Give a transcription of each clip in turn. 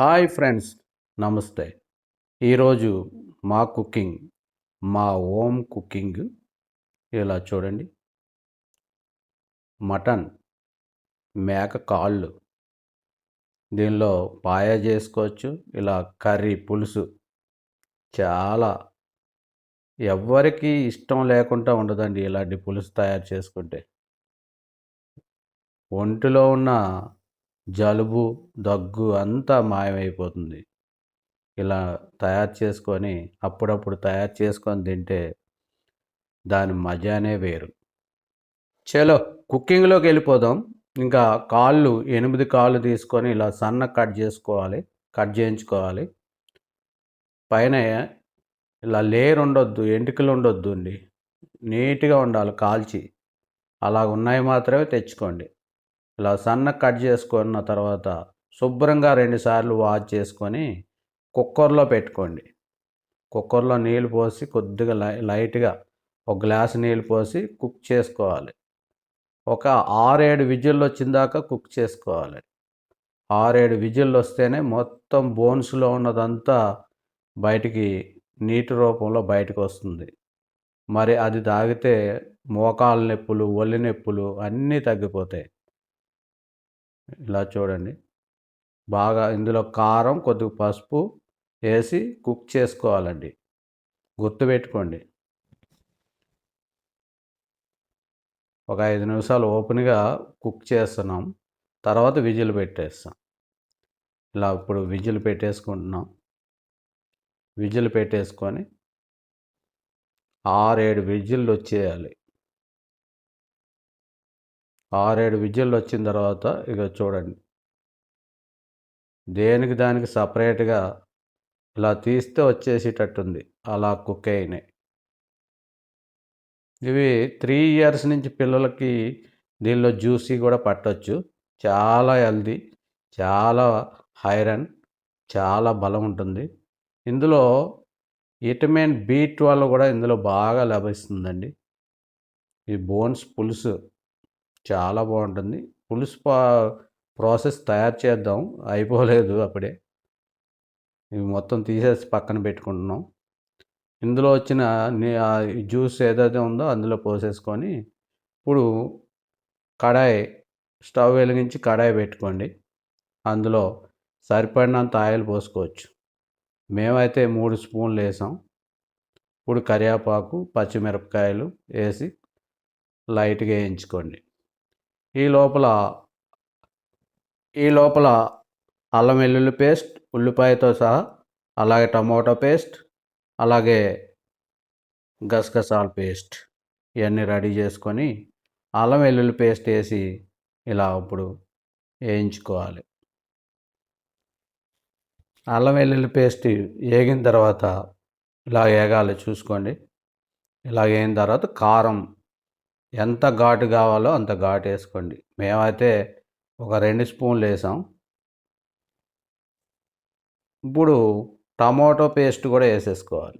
Hi friends నమస్తే. ఈరోజు మా కుకింగ్ మా ఓమ్ కుకింగ్ ఇలా చూడండి. మటన్ మేక కాళ్ళు. దీనిలో పాయ చేసుకోవచ్చు ఇలా కర్రీ పులుసు. చాలా ఎవ్వరికి ఇష్టం లేకుండా ఉండదండి ఇలాంటి పులుసు తయారు చేసుకుంటే. ఒంటిలో ఉన్న జలుబు దగ్గు అంతా మాయమైపోతుంది. ఇలా తయారు చేసుకొని అప్పుడప్పుడు తయారు చేసుకొని తింటే దాని మజానే వేరు. చలో కుకింగ్లోకి వెళ్ళిపోదాం. ఇంకా కాళ్ళు ఎనిమిది కాళ్ళు తీసుకొని ఇలా సన్న కట్ చేసుకోవాలి కట్ చేయించుకోవాలి. పైన ఇలా లేరు ఉండొద్దు ఎంటికలు ఉండొద్దు అండి. నీట్గా ఉండాలి కాల్చి. అలా ఉన్నాయి మాత్రమే తెచ్చుకోండి. ఇలా సన్న కట్ చేసుకున్న తర్వాత శుభ్రంగా రెండుసార్లు వాష్ చేసుకొని కుక్కర్లో పెట్టుకోండి. కుక్కర్లో నీళ్ళు పోసి కొద్దిగా లై లైట్గా ఒక గ్లాస్ నీళ్ళు పోసి కుక్ చేసుకోవాలి. ఒక ఆరేడు విజిల్లు వచ్చిన దాకా కుక్ చేసుకోవాలి. ఆరేడు విజిల్లు వస్తేనే మొత్తం బోన్స్లో ఉన్నదంతా బయటికి నీటి రూపంలో బయటకు వస్తుంది. మరి అది తాగితే మోకాళ్ళ నొప్పులు ఒళ్ళు నొప్పులు అన్నీ తగ్గిపోతాయి. ఇలా చూడండి. బాగా ఇందులో కారం కొద్దిగా పసుపు వేసి కుక్ చేసుకోవాలండి. గుర్తుపెట్టుకోండి ఒక ఐదు నిమిషాలు ఓపెన్గా కుక్ చేస్తున్నాం. తర్వాత విజిల్ పెట్టేస్తాం. ఇలా ఇప్పుడు విజిల్ పెట్టేసుకుంటున్నాం. విజిల్ పెట్టేసుకొని ఆరేడు విజిల్లు వచ్చేయాలి. ఆరేడు విజిల్లు వచ్చిన తర్వాత ఇక చూడండి. దేనికి దానికి సపరేట్గా ఇలా తీస్తే వచ్చేసేటట్టుంది అలా కుక్ అయినాయి ఇవి త్రీ ఇయర్స్ నుంచి పిల్లలకి దీనిలో జ్యూసీ కూడా పట్టవచ్చు చాలా హెల్దీ చాలా ఐరన్ చాలా బలం ఉంటుంది. ఇందులో విటమిన్ బి ట్వెల్వ్ కూడా ఇందులో బాగా లభిస్తుందండి. ఈ బోన్స్ పులుసు చాలా బాగుంటుంది. పులుసు ప్రాసెస్ తయారు చేద్దాం. అయిపోలేదు అప్పుడే. ఇవి మొత్తం తీసేసి పక్కన పెట్టుకుంటున్నాం. ఇందులో వచ్చిన జ్యూస్ ఏదైతే ఉందో అందులో పోసేసుకొని ఇప్పుడు కడాయి స్టవ్ వెలిగించి కడాయి పెట్టుకోండి. అందులో సరిపడినంత ఆయిల్ పోసుకోవచ్చు. మేమైతే మూడు స్పూన్లు వేసాం. ఇప్పుడు కరివేపాకు పచ్చిమిరపకాయలు వేసి లైట్గా వేయించుకోండి. ఈ లోపల ఈ లోపల అల్లం వెల్లుల్లి పేస్ట్ ఉల్లిపాయతో సహా అలాగే టమాటో పేస్ట్ అలాగే గసగసాల పేస్ట్ ఇవన్నీ రెడీ చేసుకొని అల్లం వెల్లుల్లి పేస్ట్ వేసి ఇలా ఇప్పుడు వేయించుకోవాలి. అల్లం వెల్లుల్లి పేస్ట్ వేగిన తర్వాత ఇలా వేగాలి చూసుకోండి. ఇలా వేగిన తర్వాత కారం ఎంత ఘాటు కావాలో అంత ఘాటు వేసుకోండి. మేమైతే ఒక రెండు స్పూన్లు వేసాం. ఇప్పుడు టమాటో పేస్ట్ కూడా వేసేసుకోవాలి.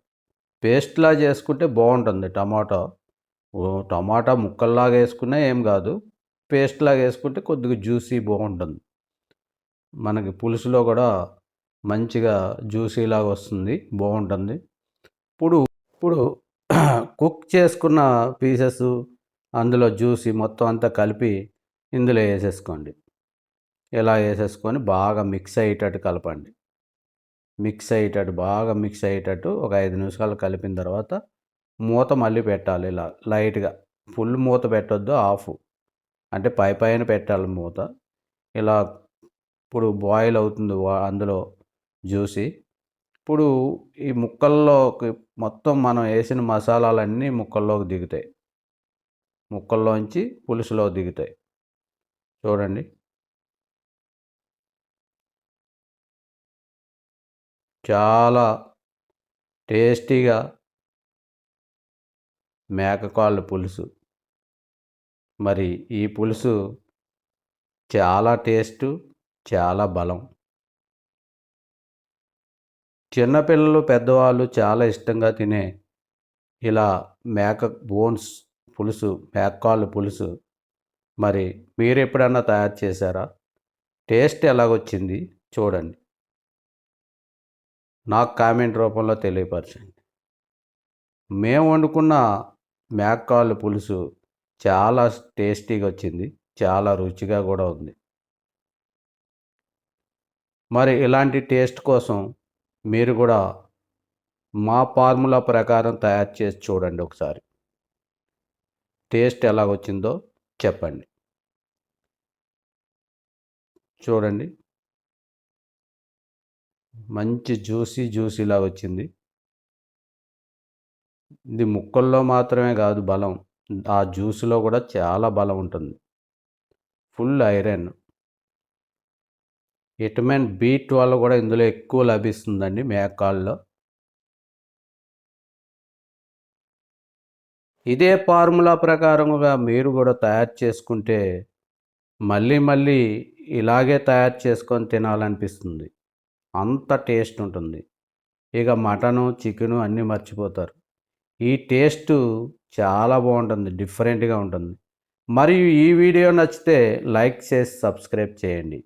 పేస్ట్లా చేసుకుంటే బాగుంటుంది. టమాటో టమాటా ముక్కల్లాగా వేసుకున్నా ఏం కాదు. పేస్ట్లాగా వేసుకుంటే కొద్దిగా జ్యూసీ బాగుంటుంది. మనకి పులుసులో కూడా మంచిగా జ్యూసీలాగా వస్తుంది. బాగుంటుంది. ఇప్పుడు ఇప్పుడు కుక్ చేసుకున్న పీసెస్ అందులో జ్యూసి మొత్తం అంతా కలిపి ఇందులో వేసేసుకోండి. ఇలా వేసేసుకొని బాగా మిక్స్ అయ్యేటట్టు కలపండి. మిక్స్ అయ్యేటట్టు బాగా మిక్స్ అయ్యేటట్టు ఒక ఐదు నిమిషాలు కలిపిన తర్వాత మూత మళ్ళీ పెట్టాలి. ఇలా లైట్గా ఫుల్ మూత పెట్టొద్దు ఆఫ్ అంటే పై పైన పెట్టాలి మూత. ఇలా ఇప్పుడు బాయిల్ అవుతుంది అందులో జ్యూసి. ఇప్పుడు ఈ ముక్కల్లోకి మొత్తం మనం వేసిన మసాలాలన్నీ ముక్కల్లోకి దిగుతాయి. ముక్కల్లోంచి పులుసులో దిగుతాయి. చూడండి. చాలా టేస్టీగా మేకకాళ్ళు పులుసు. మరి ఈ పులుసు చాలా టేస్టు చాలా బలం. చిన్నపిల్లలు పెద్దవాళ్ళు చాలా ఇష్టంగా తినే ఇలా మేక బోన్స్ పులుసు మేకాలు పులుసు. మరి మీరు ఎప్పుడన్నా తయారు చేశారా? టేస్ట్ ఎలాగొచ్చింది? చూడండి. నాకు కామెంట్ రూపంలో తెలియపరచండి. మేము వండుకున్న మేకాలు పులుసు చాలా టేస్టీగా వచ్చింది చాలా రుచిగా కూడా ఉంది. మరి ఇలాంటి టేస్ట్ కోసం మీరు కూడా మా ఫార్ములా ప్రకారం తయారు చేసి చూడండి ఒకసారి. టేస్ట్ ఎలా వచ్చిందో చెప్పండి. చూడండి. మంచి జ్యూసీ జ్యూసీలా వచ్చింది ఇది ముక్కల్లో మాత్రమే కాదు బలం. ఆ జ్యూస్లో కూడా చాలా బలం ఉంటుంది. Full iron. Vitamin B twelve కూడా ఇందులో ఎక్కువ లభిస్తుందండి మేకాల్లో. ఇదే ఫార్ములా ప్రకారముగా మీరు కూడా తయారు చేసుకుంటే మళ్ళీ మళ్ళీ ఇలాగే తయారు చేసుకొని తినాలనిపిస్తుంది. అంత టేస్ట్ ఉంటుంది. ఇక మటను చికెను అన్నీ మర్చిపోతారు. ఈ టేస్ట్ చాలా బాగుంటుంది. డిఫరెంట్గా ఉంటుంది. మరియు ఈ వీడియో నచ్చితే లైక్ చేసి సబ్స్క్రైబ్ చేయండి.